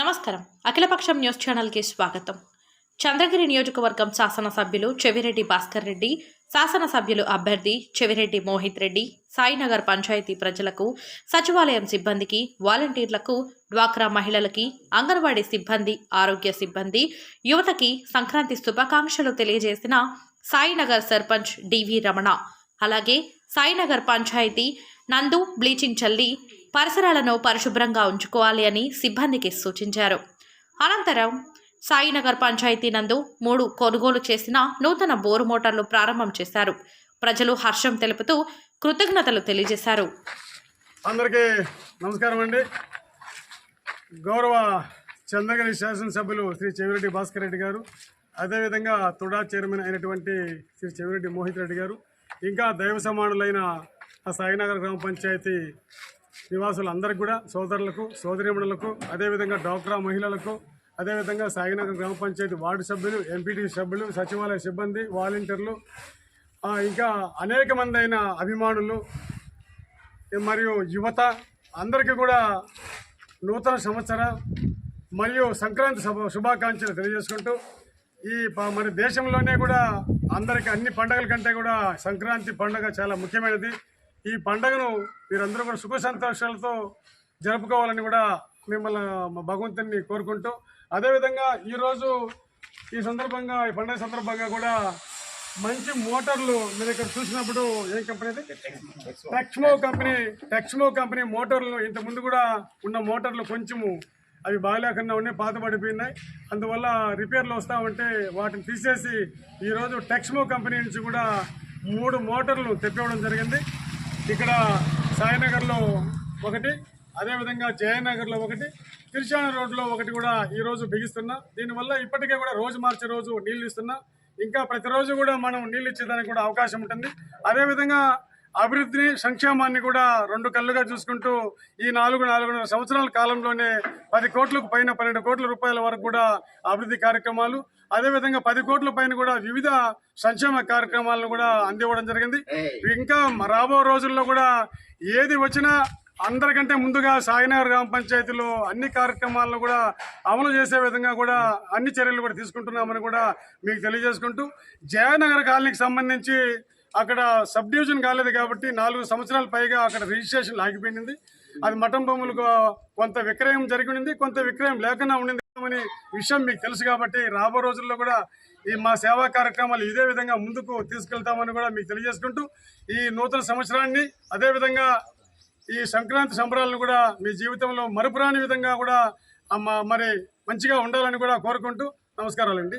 నమస్కారం. అఖిలపక్షం న్యూస్ ఛానల్కి స్వాగతం. చంద్రగిరి నియోజకవర్గం శాసనసభ్యులు చెవిరెడ్డి భాస్కర్ రెడ్డి శాసనసభ్యులు అభ్యర్థి చెవిరెడ్డి మోహిత్ రెడ్డి సాయినగర్ పంచాయతీ ప్రజలకు సచివాలయం సిబ్బందికి వాలంటీర్లకు డ్వాక్రా మహిళలకి అంగన్వాడీ సిబ్బంది ఆరోగ్య సిబ్బంది యువతకి సంక్రాంతి శుభాకాంక్షలు తెలియజేసిన సాయినగర్ సర్పంచ్ డివి రమణ. అలాగే సాయినగర్ పంచాయతీ నందు బ్లీచింగ్ చల్లి పరిసరాలను పరిశుభ్రంగా ఉంచుకోవాలి అని సిబ్బందికి సూచించారు. అనంతరం సాయినగర్ పంచాయతీ నందు మూడు కొనుగోలు చేసిన నూతన బోరు మోటార్లు ప్రారంభం చేశారు. ప్రజలు హర్షం తెలుపుతూ కృతజ్ఞతలు తెలియజేశారు. అందరికీ నమస్కారం అండి. గౌరవ చంద్రగిరి శాసనసభ్యులు శ్రీ చెవిరెడ్డి భాస్కర్ రెడ్డి గారు అదేవిధంగా తుడా చైర్మన్ అయినటువంటి శ్రీ చెవిరెడ్డి మోహిత్ రెడ్డి గారు ఇంకా దైవ సమానులైన ఆ సాయినగర్ గ్రామ పంచాయతీ నివాసులందరికీ కూడా సోదరులకు సోదరిమణులకు అదేవిధంగా డాక్రా మహిళలకు అదేవిధంగా సాయినగర్ గ్రామ పంచాయతీ వార్డు సభ్యులు ఎంపీటీ సభ్యులు సచివాలయ సిబ్బంది వాలంటీర్లు ఇంకా అనేక మంది అయిన అభిమానులు మరియు యువత అందరికీ కూడా నూతన సంవత్సర మరియు సంక్రాంతి సభ శుభాకాంక్షలు తెలియజేసుకుంటూ ఈ ప- మన దేశంలోనే కూడా అందరికి అన్ని పండగల కంటే కూడా సంక్రాంతి పండుగ చాలా ముఖ్యమైనది. ఈ పండుగను మీరందరూ కూడా సుఖ సంతోషాలతో జరుపుకోవాలని కూడా మిమ్మల్ని భగవంతుని కోరుకుంటూ అదేవిధంగా ఈరోజు ఈ సందర్భంగా ఈ పండుగ సందర్భంగా కూడా మంచి మోటార్లు మీరు ఇక్కడ చూసినప్పుడు ఏం కంపెనీ అయితే టెక్స్మో కంపెనీ టెక్స్మో కంపెనీ మోటార్లు. ఇంత ముందు కూడా ఉన్న మోటార్లు కొంచెము అవి బాగాలేకుండా ఉన్నాయి పాత పడిపోయినాయి. అందువల్ల రిపేర్లు వస్తూ ఉంటే వాటిని తీసేసి ఈరోజు టెక్స్మో కంపెనీ నుంచి కూడా మూడు మోటార్లు తెప్పివ్వడం జరిగింది. ఇక్కడ సాయినగర్లో ఒకటి అదేవిధంగా జయనగర్లో ఒకటి తిరుచాన రోడ్లో ఒకటి కూడా ఈరోజు బిగిస్తున్నా. దీనివల్ల ఇప్పటికే కూడా రోజు మార్చే రోజు నీళ్ళు ఇస్తున్నా. ఇంకా ప్రతిరోజు కూడా మనం నీళ్ళు ఇచ్చేదానికి కూడా అవకాశం ఉంటుంది. అదేవిధంగా అభివృద్ధిని సంక్షేమాన్ని కూడా రెండు కళ్ళుగా చూసుకుంటూ ఈ నాలుగు నాలుగున్నర సంవత్సరాల కాలంలోనే పది కోట్లకు పైన పన్నెండు కోట్ల రూపాయల వరకు కూడా అభివృద్ధి కార్యక్రమాలు అదేవిధంగా పది కోట్ల పైన కూడా వివిధ సంక్షేమ కార్యక్రమాలను కూడా అందివ్వడం జరిగింది. ఇంకా రాబో రోజుల్లో కూడా ఏది వచ్చినా అందరికంటే ముందుగా సాయినగర్ గ్రామ పంచాయతీలో అన్ని కార్యక్రమాలను కూడా అమలు చేసే విధంగా కూడా అన్ని చర్యలు కూడా తీసుకుంటున్నామని కూడా మీకు తెలియజేసుకుంటూ జయనగర్ కాలనీకి సంబంధించి అక్కడ సబ్ డివిజన్ కాలేదు కాబట్టి నాలుగు సంవత్సరాల పైగా అక్కడ రిజిస్ట్రేషన్ ఆగిపోయింది అది మఠం భూములకు కొంత విక్రయం జరిగింది కొంత విక్రయం లేకుండా ఉండింది అనే విషయం మీకు తెలుసు కాబట్టి రాబో రోజుల్లో కూడా ఈ మా సేవా కార్యక్రమాలు ఇదే విధంగా ముందుకు తీసుకెళ్తామని కూడా మీకు తెలియజేసుకుంటూ ఈ నూతన సంవత్సరాన్ని అదేవిధంగా ఈ సంక్రాంతి సంబరాలను కూడా మీ జీవితంలో మరుపురాని విధంగా కూడా మరి మంచిగా ఉండాలని కూడా కోరుకుంటూ నమస్కారాలండి.